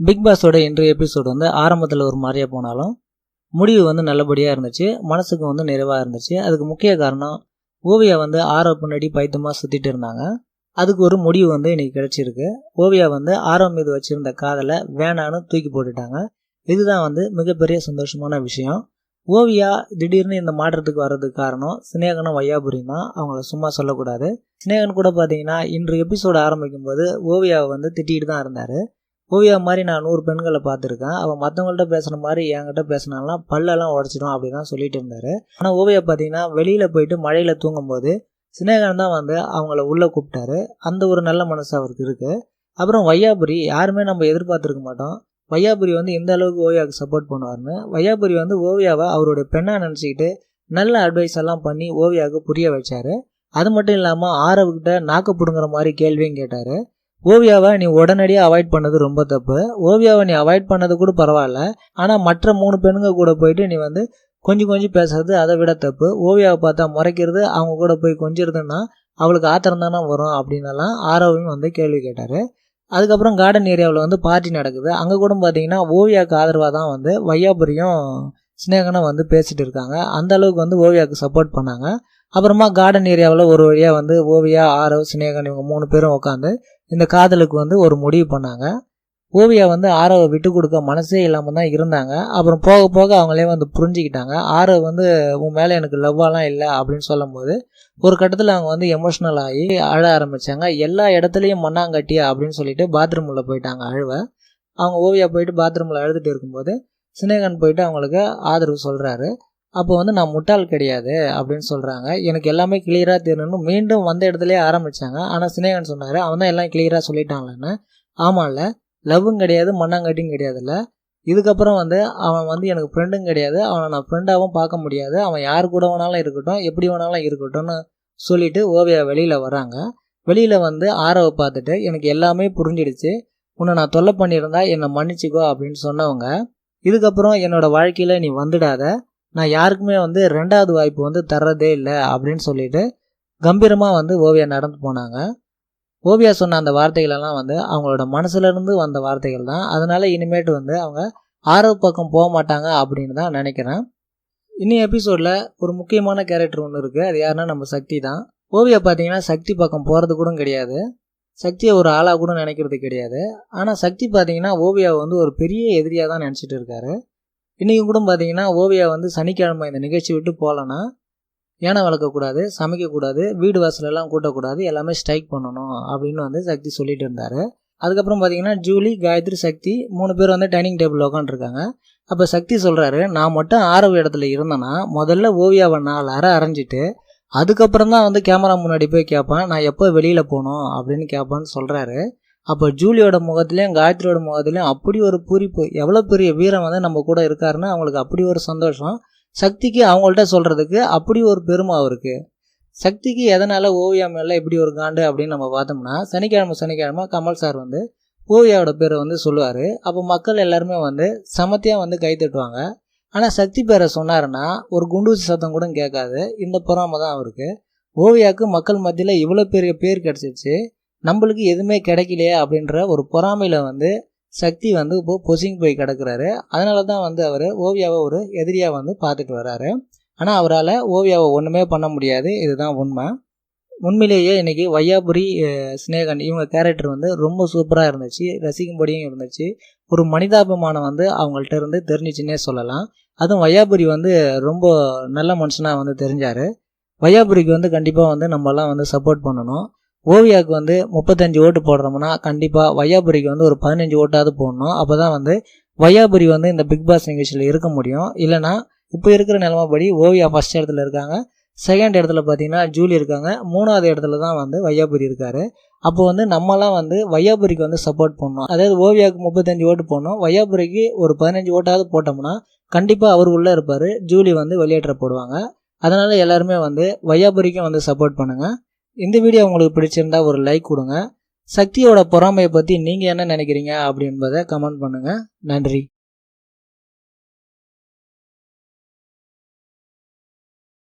Big பாஸோட இன்றைய episode வந்து ஆரம்பத்தில் ஒரு மாதிரியாக போனாலும் முடிவு வந்து நல்லபடியாக இருந்துச்சு. மனசுக்கு வந்து நிறைவாக இருந்துச்சு. அதுக்கு முக்கிய காரணம் ஓவியா வந்து ஆரோ பின்னாடி பைத்தமாக சுற்றிட்டு இருந்தாங்க. அதுக்கு ஒரு முடிவு வந்து இன்றைக்கி கிடச்சிருக்கு. ஓவியா வந்து ஆரோ மீது வச்சுருந்த காதலை வேணான்னு தூக்கி போட்டுட்டாங்க. இதுதான் வந்து மிகப்பெரிய சந்தோஷமான விஷயம். ஓவியா திடீர்னு இந்த மாற்றத்துக்கு வர்றதுக்கு காரணம் சினேகனும் வையாபுரியும் தான். அவங்கள சும்மா சொல்லக்கூடாது. சினேகன் கூட பார்த்தீங்கன்னா இன்று எபிசோடு ஆரம்பிக்கும் போது ஓவியாவை வந்து திட்டிகிட்டு தான் இருந்தார். ஓவியா மாதிரி நான் நூறு பெண்களை பார்த்துருக்கேன். அவன் மற்றவங்கள்ட்ட பேசுகிற மாதிரி என்கிட்ட பேசினாலாம் பல்லெல்லாம் உடச்சிடும் அப்படி தான் சொல்லிட்டு இருந்தார். ஆனால் ஓவியா பார்த்தீங்கன்னா வெளியில் போயிட்டு மழையில் தூங்கும்போது சினேகன் தான் வந்து அவங்கள உள்ளே கூப்பிட்டாரு. அந்த ஒரு நல்ல மனசு அவருக்கு இருக்குது அப்புறம் வையாபுரி யாருமே நம்ம எதிர்பார்த்துருக்க மாட்டோம். வையாபுரி வந்து எந்த அளவுக்கு ஓவியாவுக்கு சப்போர்ட் பண்ணுவார்னு வையாபுரி வந்து ஓவியாவை அவருடைய பெண்ணாக நினச்சிக்கிட்டு நல்ல அட்வைஸ் எல்லாம் பண்ணி ஓவியாவுக்கு புரிய வச்சார். அது மட்டும் இல்லாமல் ஆரவுக்கிட்ட நாக்கு பிடுங்குற மாதிரி கேள்வியும் கேட்டார். ஓவியாவை நீ உடனடியாக அவாய்ட் பண்ணது ரொம்ப தப்பு. ஓவியாவை நீ அவாய்ட் பண்ணது கூட பரவாயில்ல. ஆனால் மற்ற மூணு பெண்ணுங்க கூட போயிட்டு நீ வந்து கொஞ்சம் கொஞ்சம் பேசுறது அதை விட தப்பு. ஓவியாவை பார்த்தா முறைக்கிறது அவங்க கூட போய் கொஞ்சிருதுன்னா அவளுக்கு ஆத்திரம் தானே வரும் அப்படின்னலாம் ஆரவையும் வந்து கேள்வி கேட்டார். அதுக்கப்புறம் கார்டன் ஏரியாவில் வந்து பார்ட்டி நடக்குது. அங்கே கூட பார்த்தீங்கன்னா ஓவியாவுக்கு ஆதரவாக தான் வந்து வையாபுரியும் சினேகனும் வந்து பேசிகிட்டு இருக்காங்க. அந்த அளவுக்கு வந்து ஓவியாவுக்கு சப்போர்ட் பண்ணாங்க. அப்புறமா கார்டன் ஏரியாவில் ஒரு வழியாக வந்து ஓவியா ஆரவ் சினேகன் இவங்க மூணு பேரும் உட்காந்து இந்த காதலுக்கு வந்து ஒரு முடிவு பண்ணாங்க. ஓவியா வந்து ஆரவை விட்டு கொடுக்க மனசே இல்லாமல் தான் இருந்தாங்க. அப்புறம் போக போக அவங்களே வந்து புரிஞ்சுக்கிட்டாங்க. ஆரவ் வந்து உன் மேலே எனக்கு லவ்வாலாம் இல்லை அப்படின்னு சொல்லும்போது ஒரு கட்டத்தில் அவங்க வந்து எமோஷ்னல் ஆகி அழ ஆரம்பித்தாங்க எல்லா இடத்துலையும் மண்ணாங்கட்டியா அப்படின்னு சொல்லிட்டு பாத்ரூம் போயிட்டாங்க அழுவ. அவங்க ஓவியா போயிட்டு பாத்ரூமில் அழுதுட்டு இருக்கும்போது சினேகன் போயிட்டு அவங்களுக்கு ஆதரவு சொல்கிறாரு அப்போ வந்து நான் முட்டாள் கிடையாது அப்படின்னு சொல்கிறாங்க எனக்கு எல்லாமே கிளியராக தெரியணும்னு மீண்டும் வந்த இடத்துலேயே ஆரம்பித்தாங்க ஆனால் சினேகன் சொன்னார் அவன் தான் எல்லாம் கிளியராக சொல்லிட்டாங்கன்னு ஆமாம்ல லவ்வும் கிடையாது மண்ணாங்கட்டியும் கிடையாதுல்ல. இதுக்கப்புறம் வந்து அவன் வந்து எனக்கு ஃப்ரெண்டும் கிடையாது. அவனை நான் ஃப்ரெண்டாகவும் பார்க்க முடியாது. அவன் யார் கூட வேணாலும் இருக்கட்டும் எப்படி வேணாலும் இருக்கட்டும்னு சொல்லிட்டு ஓவியா வெளியில் வராங்க. வெளியில் வந்து ஆரவை பார்த்துட்டு எனக்கு எல்லாமே புரிஞ்சிடுச்சு. உன்னை நான் தொல்லை பண்ணியிருந்தா என்னை மன்னிச்சிக்கோ அப்படின்னு சொன்னவங்க. இதுக்கப்புறம் என்னோடய வாழ்க்கையில் நீ வந்துடாத. நான் யாருக்குமே வந்து ரெண்டாவது வாய்ப்பு வந்து தர்றதே இல்லை அப்படின்னு சொல்லிட்டு கம்பீரமாக வந்து ஓவியா நடந்து போனாங்க. ஓவியா சொன்ன அந்த வார்த்தைகளெல்லாம் வந்து அவங்களோட மனசுலேருந்து வந்த வார்த்தைகள் தான். அதனால் இனிமேட்டு வந்து அவங்க ஆரவு பக்கம் போக மாட்டாங்க அப்படின்னு தான் நினைக்கிறேன். இனி எபிசோடில் ஒரு முக்கியமான கேரக்டர் ஒன்று இருக்குது அது யாருன்னா நம்ம சக்தி தான். ஓவியா பார்த்தீங்கன்னா சக்தி பக்கம் போகிறது கூட கிடையாது. சக்தியை ஒரு ஆளாக கூட நினைக்கிறது கிடையாது. ஆனால் சக்தி பார்த்தீங்கன்னா ஓவியாவை வந்து ஒரு பெரிய எதிரியாக தான் நினச்சிட்டு இருக்காரு. இன்றைக்கி கூட பார்த்தீங்கன்னா ஓவியா வந்து சனிக்கிழமை இந்த நிகழ்ச்சி விட்டு போகலன்னா யானை வளர்க்கக்கூடாது சமைக்கக்கூடாது வீடு வாசலெல்லாம் கூட்டக்கூடாது எல்லாமே ஸ்ட்ரைக் பண்ணணும் அப்படின்னு வந்து சக்தி சொல்லிட்டு இருந்தார். அதுக்கப்புறம் பார்த்தீங்கன்னா ஜூலி காயத்ரி சக்தி மூணு பேர் வந்து டைனிங் டேபிள் உட்காந்துருக்காங்க அப்போ சக்தி சொல்கிறாரு நான் மட்டும் ஆரவு இடத்துல இருந்தேன்னா முதல்ல ஓவியாவை நாலு அரை அரைஞ்சிட்டு அதுக்கப்புறம் தான் வந்து கேமரா முன்னாடி போய் கேட்பேன் நான் எப்போ வெளியில் போகணும் அப்படின்னு கேட்பேன்னு சொல்கிறாரு அப்போ ஜூலியோட முகத்துலேயும் காயத்ரியோட முகத்துலேயும் அப்படி ஒரு பூரிப்பு. எவ்வளோ பெரிய வீரம் வந்து நம்ம கூட இருக்காருன்னு அவங்களுக்கு அப்படி ஒரு சந்தோஷம். சக்திக்கு அவங்கள்ட்ட சொல்கிறதுக்கு அப்படி ஒரு பெருமை அவருக்கு. சக்திக்கு எதனால் ஓவியா மேலே இப்படி ஒரு காண்டு அப்படின்னு நம்ம பார்த்தோம்னா சனிக்கிழமை சனிக்கிழமை கமல் சார் வந்து ஓவியாவோட பேரை வந்து சொல்லுவார். அப்போ மக்கள் எல்லாருமே வந்து சமத்தியாக வந்து கை தட்டுவாங்க. ஆனால் சக்தி பேரை சொன்னாருன்னா ஒரு குண்டூசி சத்தம் கூட கேட்காது. இந்த பொறாமை தான் அவருக்கு. ஓவியாவுக்கு மக்கள் மத்தியில் இவ்வளோ பெரிய பேர் கிடச்சிருச்சு. நம்மளுக்கு எதுவுமே கிடைக்கலையே அப்படின்ற ஒரு பொறாமையில் வந்து சக்தி வந்து இப்போ பொசிங் போய் கிடக்குறாரு. அதனால தான் வந்து அவர் ஓவியாவை ஒரு எதிரியாக வந்து பார்த்துட்டு வராரு. ஆனால் அவரால் ஓவியாவை ஒன்றுமே பண்ண முடியாது. இதுதான் உண்மை. உண்மையிலேயே இன்றைக்கி வையாபுரி ஸ்னேகன் இவங்க கேரக்டர் வந்து ரொம்ப சூப்பராக இருந்துச்சு. ரசிக்கும்படியும் இருந்துச்சு. ஒரு மனிதாபிமானம் வந்து அவங்கள்ட்ட இருந்து தெரிஞ்சிச்சுன்னே சொல்லலாம். அதுவும் வையாபுரி வந்து ரொம்ப நல்ல மனுஷனாக வந்து தெரிஞ்சார். வையாபுரிக்கு வந்து கண்டிப்பாக வந்து நம்மலாம் வந்து சப்போர்ட் பண்ணணும். ஓவியாவுக்கு வந்து முப்பத்தஞ்சு ஓட்டு போடுறோம்னா கண்டிப்பாக வையாபுரிக்கு வந்து ஒரு பதினஞ்சு ஓட்டாவது போடணும். அப்போ தான் வந்து வையாபுரி வந்து இந்த பிக் பாஸ் நிகழ்ச்சியில் இருக்க முடியும். இல்லைனா இப்போ இருக்கிற நிலமைப்படி ஓவியா ஃபஸ்ட் இடத்துல இருக்காங்க. செகண்ட் இடத்துல பார்த்தீங்கன்னா ஜூலி இருக்காங்க. மூணாவது இடத்துல தான் வந்து வையாபுரி இருக்கார். அப்போ வந்து நம்மலாம் வந்து வையாபுரிக்கு வந்து சப்போர்ட் பண்ணணும் அதாவது ஓவியாவுக்கு முப்பத்தஞ்சு ஓட்டு போடணும். வையாபுரிக்கு ஒரு பதினஞ்சு ஓட்டாவது போட்டோம்னா கண்டிப்பாக அவர் உள்ளே இருப்பார். ஜூலி வந்து வெளியேற்ற போடுவாங்க. அதனால் எல்லாருமே வந்து வையாபுரிக்கும் வந்து சப்போர்ட் பண்ணுங்கள் இந்த வீடியோ உங்களுக்கு பிடிச்சிருந்தா ஒரு லைக் கொடுங்க. சக்தியோட பொறாமையை பற்றி நீங்கள் என்ன நினைக்கிறீங்க அப்படின்றத கமெண்ட் பண்ணுங்கள் நன்றி.